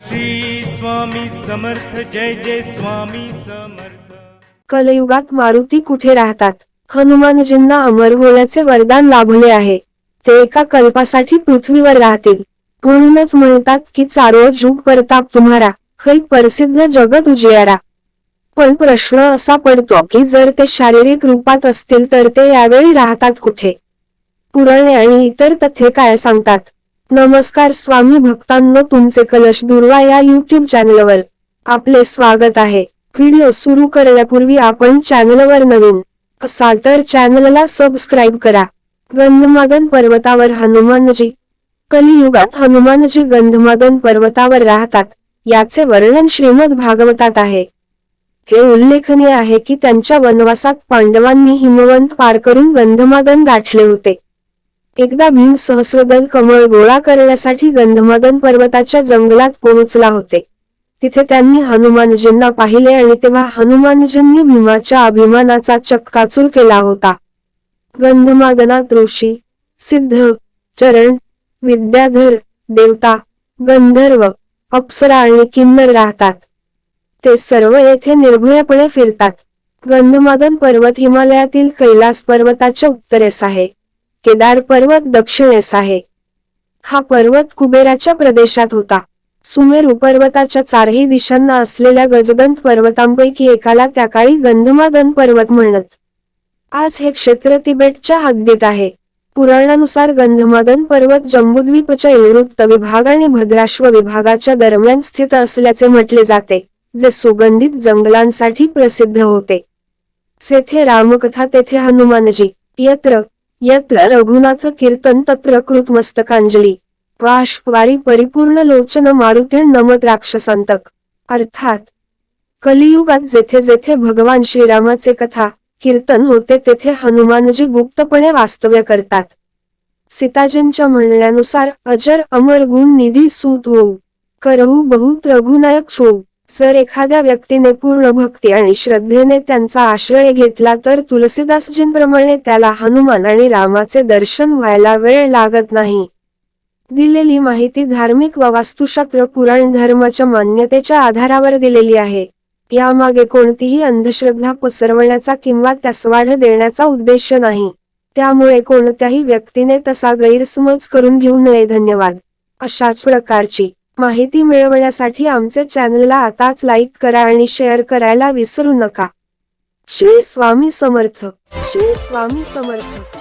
श्री स्वामी समर्थ जय जय स्वामी समर्थ. कलयुगात मारुती कुठे राहतात? हनुमानजींना अमर होण्याचे वरदान लाभले आहे. ते एका कल्पासाठी पृथ्वीवर राहतील. म्हणूनच म्हणतात की चारो जुग परताप तुम्हारा हे प्रसिद्ध जगत उजियारा. पण प्रश्न असा पडतो की जर ते शारीरिक रूपात असतील तर ते यावेळी राहतात कुठे? पुराणे आणि इतर तथ्ये काय सांगतात? नमस्कार स्वामी भक्तांनो तुमचे कलश दुर्वा या युट्यूब चॅनलवर आपले स्वागत आहे. व्हिडिओ सुरू करण्यापूर्वी आपण चॅनलवर नवीन असाल तर चॅनलला सबस्क्राईब करा. गंधमादन पर्वतावर हनुमानजी कलियुगात हनुमानजी गंधमादन पर्वतावर राहतात याचे वर्णन श्रीमद भागवतात आहे. हे उल्लेखनीय आहे की त्यांच्या वनवासात पांडवांनी हिमवंत पार करून गंधमादन गाठले होते. एकदा भीम सहस्रदल कमळ गोळा करण्यासाठी गंधमादन पर्वताच्या जंगलात पोहोचला होते. तिथे त्यांनी हनुमानजींना पाहिले आणि तेव्हा हनुमानजींनी भीमाच्या अभिमानाचा चक्काचूर केला होता. गंधमादनात ऋषी सिद्ध चरण विद्याधर देवता गंधर्व अप्सरा आणि किन्नर राहतात. ते सर्व येथे निर्भयपणे फिरतात. गंधमादन पर्वत हिमालयातील कैलास पर्वताच्या उत्तरेस आहे. केदार पर्वत दक्षिणेस आहे. हा पर्वत कुबेराच्या प्रदेशात होता. सुमेरू पर्वताच्या चारही दिशांना असलेल्या गजदंत पर्वतांपैकी एकाला त्या काळी गंधमादन पर्वत म्हणत. आज हे क्षेत्र तिबेटच्या हद्दीत आहे. पुराणानुसार गंधमादन पर्वत जम्बुद्वीपच्या इवृत्त विभाग आणि भद्राश्व विभागाच्या दरम्यान स्थित असल्याचे म्हटले जाते जे सुगंधित जंगलांसाठी प्रसिद्ध होते. सेथे रामकथा तेथे हनुमानजी यत्र यत्र रघुनाथ कीर्तन तत्र कृत मस्तकांजली. वारी परिपूर्ण लोचन मारुते नमत राक्षसांतक. अर्थात कलियुगात जेथे जेथे भगवान श्रीरामाचे कथा कीर्तन होते तेथे हनुमानजी गुप्तपणे वास्तव्य करतात. सीताजींच्या म्हणण्यानुसार अजर अमर गुण निधी सूत होऊ करहू बहुत रघुनायक होऊ. जर एखाद्या व्यक्तीने पूर्ण भक्ती आणि श्रद्धेने त्यांचा आश्रय घेतला तर तुलसीदासजींप्रमाणे त्याला हनुमान आणि रामाचे दर्शन व्हायला वेळ लागत नाही. दिलेली माहिती धार्मिक व वास्तुशास्त्र पुराण धर्माच्या मान्यतेच्या आधारावर दिलेली आहे. यामागे कोणतीही अंधश्रद्धा पसरवण्याचा किंवा त्यास वाढ देण्याचा उद्देश नाही. त्यामुळे कोणत्याही व्यक्तीने तसा गैरसमज करून घेऊ नये. धन्यवाद. अशाच प्रकारची माहिती मिळवण्यासाठी आमच्या चॅनलला आताच लाईक करा आणि शेअर करायला विसरू नका. श्री स्वामी समर्थ. श्री स्वामी समर्थ.